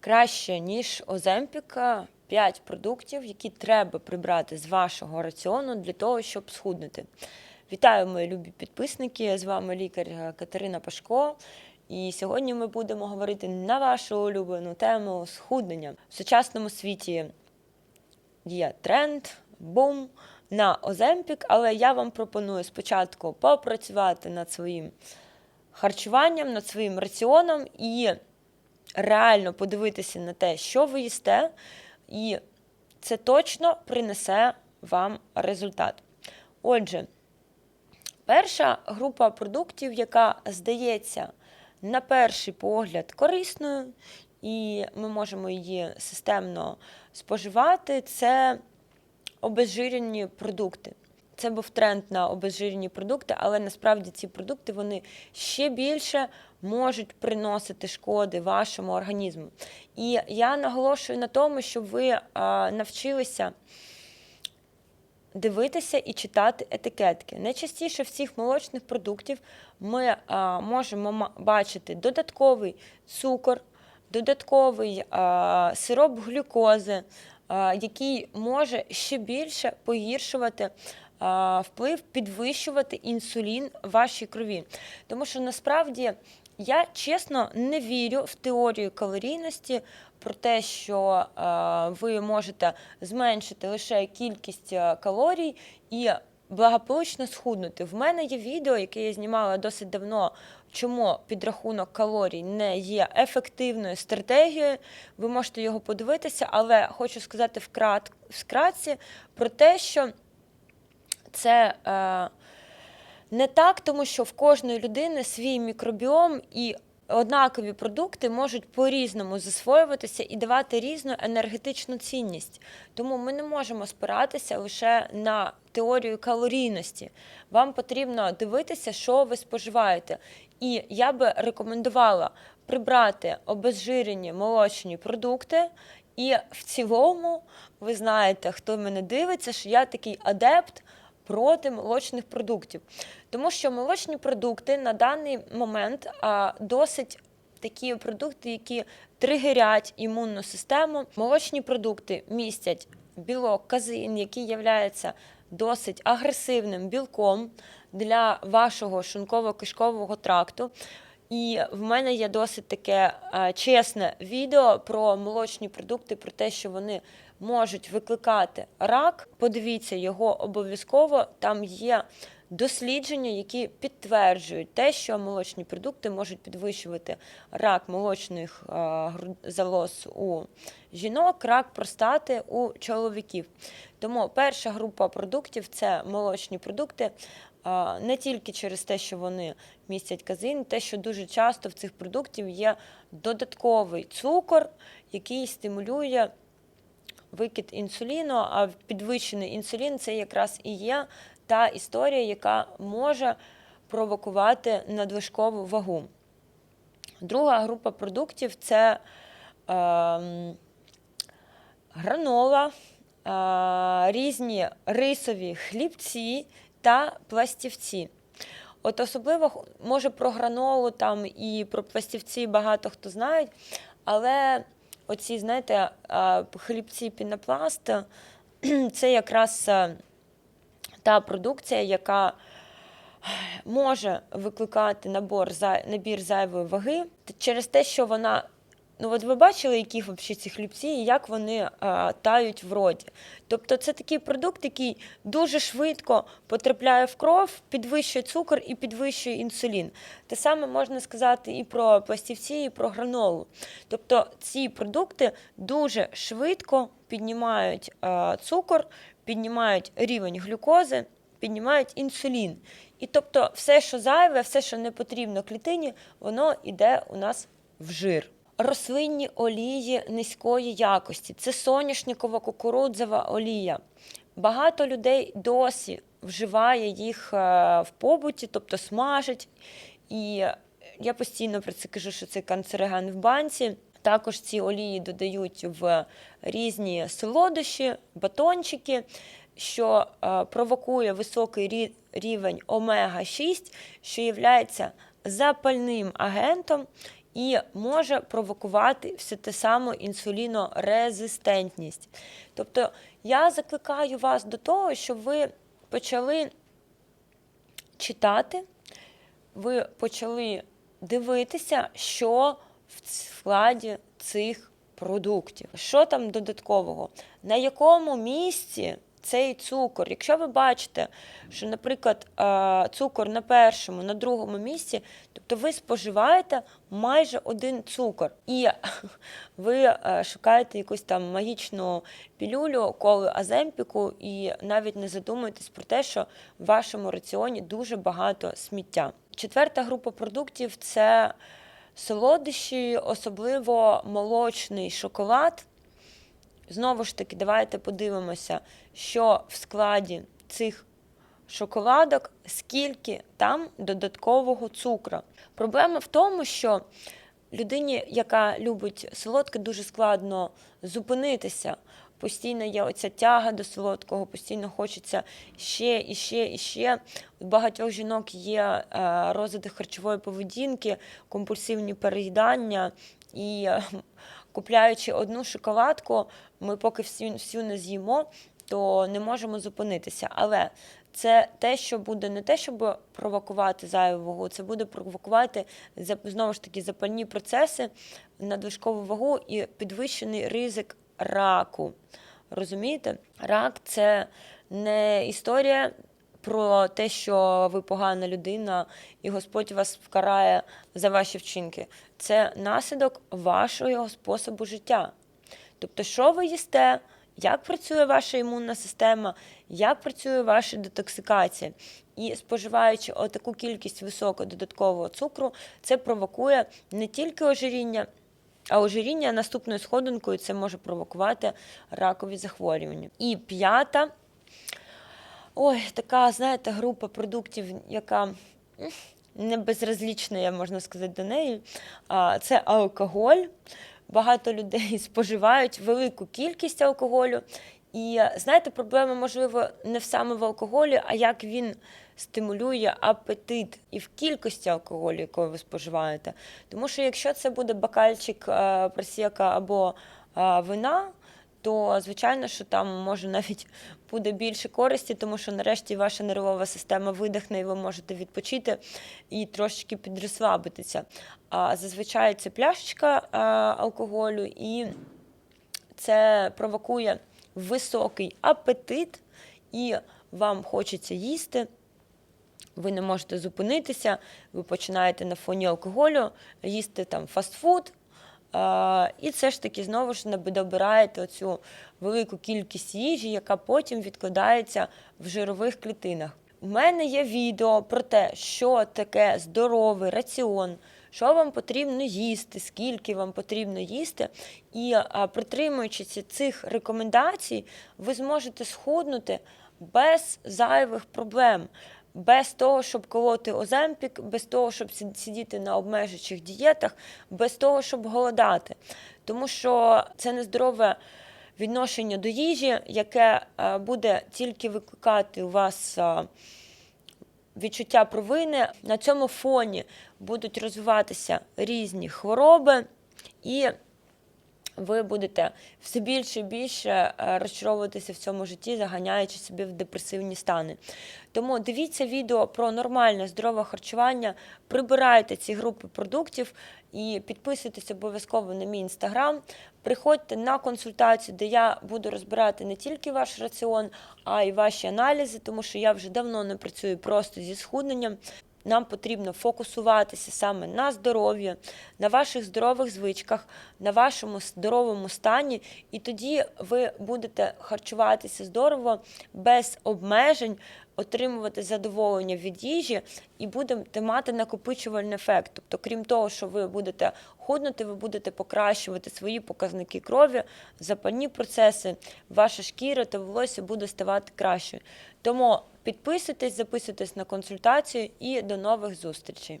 краще, ніж Оземпіка, 5 продуктів, які треба прибрати з вашого раціону для того, щоб схуднути. Вітаю, мої любі підписники! З вами лікар Катерина Пашко. І сьогодні ми будемо говорити на вашу улюблену тему схуднення. В сучасному світі є тренд, бум на Оземпік, але я вам пропоную спочатку попрацювати над своїм харчуванням, над своїм раціоном і реально подивитися на те, що ви їсте, і це точно принесе вам результат. Отже, перша група продуктів, яка здається на перший погляд корисною, і ми можемо її системно споживати, це обезжирені продукти. Це був тренд на обезжирені продукти, але насправді ці продукти вони ще більше можуть приносити шкоди вашому організму. І я наголошую на тому, щоб ви навчилися дивитися і читати етикетки. Найчастіше всіх молочних продуктів ми а, можемо бачити додатковий цукор, додатковий а, сироп глюкози, а, який може ще більше погіршувати вплив, підвищувати інсулін в вашій крові. Тому що насправді я чесно не вірю в теорію калорійності про те, що е, ви можете зменшити лише кількість е, калорій і благополучно схуднути. В мене є відео, яке я знімала досить давно. Чому підрахунок калорій не є ефективною стратегією? Ви можете його подивитися, але хочу сказати вкрат, вкратці про те, що це е, не так, тому що в кожної людини свій мікробіом і однакові продукти можуть по-різному засвоюватися і давати різну енергетичну цінність. Тому ми не можемо спиратися лише на теорію калорійності. Вам потрібно дивитися, що ви споживаєте. І я би рекомендувала прибрати обезжирені молочні продукти. І в цілому, ви знаєте, хто мене дивиться, що я такий адепт проти молочних продуктів. Тому що молочні продукти на даний момент досить такі продукти, які тригерять імунну систему. Молочні продукти містять білок, казеїн, який є досить агресивним білком для вашого шлунково-кишкового тракту. І в мене є досить таке чесне відео про молочні продукти, про те, що вони можуть викликати рак. Подивіться його обов'язково. Там є дослідження, які підтверджують те, що молочні продукти можуть підвищувати рак молочних е, залоз у жінок, рак простати у чоловіків. Тому перша група продуктів це молочні продукти. Не тільки через те, що вони містять казин, те, що дуже часто в цих продуктів є додатковий цукор, який стимулює викид інсуліну, а підвищений інсулін це якраз і є та історія, яка може провокувати надлишкову вагу. Друга група продуктів це ем, гранола, е, різні рисові хлібці та пластівці. От особливо може про гранолу там і про пластівці багато хто знають, але оці, знаєте, хлібці пінопласт це якраз та продукція, яка може викликати набір зайвої ваги через те, що вона. Ну, от ви бачили, які взагалі ці хлібці і як вони а, тають в роті. Тобто це такий продукт, який дуже швидко потрапляє в кров, підвищує цукор і підвищує інсулін. Те саме можна сказати і про пластівці, і про гранолу. Тобто ці продукти дуже швидко піднімають а, цукор, піднімають рівень глюкози, піднімають інсулін. І тобто все, що зайве, все, що не потрібно клітині, воно йде у нас в жир. Рослинні олії низької якості це соняшникова кукурудзова олія. Багато людей досі вживає їх е, в побуті, тобто смажить. І я постійно про це кажу, що це канцероген в банці. Також ці олії додають в різні солодощі, батончики, що е, провокує високий рівень омега-6, що є запальним агентом і може провокувати все те саме інсулінорезистентність. Тобто я закликаю вас до того, щоб ви почали читати, ви почали дивитися, що в складі цих продуктів. Що там додаткового? На якому місці цей цукор? Якщо ви бачите, що, наприклад, е, цукор на першому, на другому місці, тобто ви споживаєте майже один цукор, і ви е, шукаєте якусь там магічну пілюлю, коли аземпіку, і навіть не задумуєтесь про те, що в вашому раціоні дуже багато сміття. Четверта група продуктів це солодощі, особливо молочний шоколад. Знову ж таки, давайте подивимося, що в складі цих шоколадок, скільки там додаткового цукру. Проблема в тому, що людині, яка любить солодке, дуже складно зупинитися. Постійно є оця тяга до солодкого, постійно хочеться ще і ще і ще. У багатьох жінок є е, розлади харчової поведінки, компульсивні переїдання і е, купляючи одну шоколадку, ми поки всю, всю не з'їмо, то не можемо зупинитися. Але це те, що буде не те, щоб провокувати зайву вагу, це буде провокувати знову ж таки запальні процеси, надлишкову вагу і підвищений ризик раку. Розумієте? Рак це не історія про те, що ви погана людина, і Господь вас вкарає за ваші вчинки. Це наслідок вашого способу життя. Тобто, що ви їсте, як працює ваша імунна система, як працює ваша детоксикація. І споживаючи отаку кількість високого додаткового цукру, це провокує не тільки ожиріння, а ожиріння наступною сходинкою це може провокувати ракові захворювання. І п'ята, ой, така, знаєте, група продуктів, яка не безразлічна, я можна сказати, до неї. Це алкоголь. Багато людей споживають велику кількість алкоголю. І знаєте, проблема, можливо, не в саме в алкоголі, а як він стимулює апетит і в кількості алкоголю, який ви споживаєте. Тому що якщо це буде бокальчик е, просека або е, вина, то звичайно, що там може навіть буде більше користі, тому що нарешті ваша нервова система видихне, і ви можете відпочити і трошечки підрослабитися. А зазвичай це пляшечка е, алкоголю, і це провокує високий апетит, і вам хочеться їсти. Ви не можете зупинитися, ви починаєте на фоні алкоголю їсти там фастфуд. А, і це ж таки знову ж не добираєте оцю велику кількість їжі, яка потім відкладається в жирових клітинах. У мене є відео про те, що таке здоровий раціон, що вам потрібно їсти, скільки вам потрібно їсти. І а, притримуючись цих рекомендацій, ви зможете схуднути без зайвих проблем. Без того, щоб колоти оземпік, без того, щоб сидіти на обмежуючих дієтах, без того, щоб голодати. Тому що це нездорове відношення до їжі, яке е, буде тільки викликати у вас е, відчуття провини. На цьому фоні будуть розвиватися різні хвороби, і ви будете все більше і більше е, розчаровуватися в цьому житті, заганяючи собі в депресивні стани. Тому дивіться відео про нормальне здорове харчування, прибирайте ці групи продуктів і підписуйтесь обов'язково на мій інстаграм. Приходьте на консультацію, де я буду розбирати не тільки ваш раціон, а й ваші аналізи, тому що я вже давно не працюю просто зі схудненням. Нам потрібно фокусуватися саме на здоров'ї, на ваших здорових звичках, на вашому здоровому стані, і тоді ви будете харчуватися здорово, без обмежень, отримувати задоволення від їжі і будете мати накопичувальний ефект. Тобто, крім того, що ви будете худнути, ви будете покращувати свої показники крові, запальні процеси, ваша шкіра та волосся буде ставати кращою. Тому підписуйтесь, записуйтесь на консультацію і до нових зустрічей.